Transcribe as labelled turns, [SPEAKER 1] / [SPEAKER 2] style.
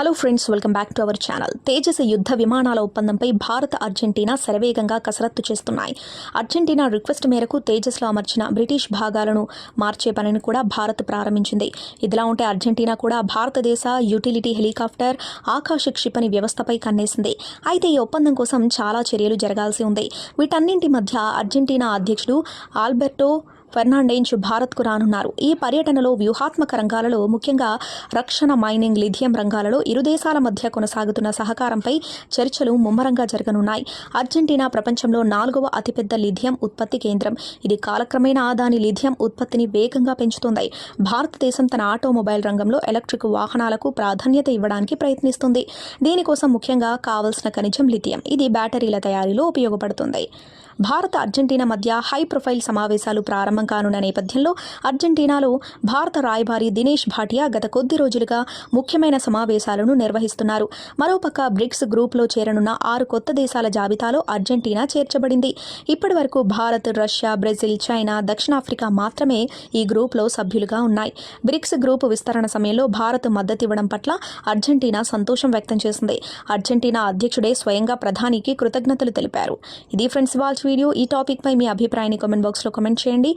[SPEAKER 1] Hello friends welcome back to our channel Tejas యుద్ధ విమానాల ఒప్పందంపై భారత్ అర్జెంటీనా శరవేగంగా కసరత్తు చేస్తున్నాయి. అర్జెంటీనా రిక్వెస్ట్ మేరకు తేజస్లో అమర్చిన బ్రిటిష్ భాగాలను మార్చే పనిని కూడా భారత్ ప్రారంభించింది. ఇదిలా ఉంటే అర్జెంటీనా కూడా భారతదేశ యూటిలిటీ హెలికాప్టర్ ఆకాశ క్షిపణి వ్యవస్థపై కన్నేసింది. అయితే ఈ ఒప్పందం కోసం చాలా చర్యలు జరగాల్సి ఉంది. వీటన్నింటి మధ్య అర్జెంటీనా అధ్యక్షుడు ఆల్బెర్టో ఫెర్నాండెంచ్ భారత్కు రానున్నారు. ఈ పర్యటనలో వ్యూహాత్మక రంగాలలో ముఖ్యంగా రక్షణ మైనింగ్ లిథియం రంగాలలో ఇరు దేశాల మధ్య కొనసాగుతున్న సహకారంపై చర్చలు ముమ్మరంగా జరగనున్నాయి. అర్జెంటీనా ప్రపంచంలో నాలుగవ అతిపెద్ద లిథియం ఉత్పత్తి కేంద్రం. ఇది కాలక్రమేణా దాని లిథియం ఉత్పత్తిని వేగంగా పెంచుతుంది. భారతదేశం తన ఆటోమొబైల్ రంగంలో ఎలక్ట్రిక్ వాహనాలకు ప్రాధాన్యత ఇవ్వడానికి ప్రయత్నిస్తుంది. దీనికోసం ముఖ్యంగా కావలసిన ఖనిజం లిథియం. ఇది బ్యాటరీల తయారీలో ఉపయోగపడుతుంది. భారత అర్జెంటీనా మధ్య హై ప్రొఫైల్ సమావేశాలు ప్రారంభం కానున్న నేపథ్యంలో అర్జెంటీనాలో భారత రాయబారి దినేష్ భాటియా గత కొద్ది రోజులుగా ముఖ్యమైన సమావేశాలను నిర్వహిస్తున్నారు. మరోపక్క బ్రిక్స్ గ్రూప్లో చేరనున్న ఆరు కొత్త దేశాల జాబితాలో అర్జెంటీనా చేర్చబడింది. ఇప్పటి వరకు భారత్ రష్యా బ్రెజిల్ చైనా దక్షిణాఫ్రికా మాత్రమే ఈ గ్రూప్లో సభ్యులుగా ఉన్నాయి. బ్రిక్స్ గ్రూప్ విస్తరణ సమయంలో భారత్ మద్దతివ్వడం పట్ల అర్జెంటీనా సంతోషం వ్యక్తం చేసింది. అర్జెంటీనా అధ్యక్షుడే స్వయంగా ప్రధానికి కృతజ్ఞతలు తెలిపారు. ఇది ఫ్రెండ్స్ వాచ్ వీడియో. ఈ టాపిక్పై మీ అభిప్రాయాన్ని కామెంట్ బాక్స్లో కామెంట్ చేయండి.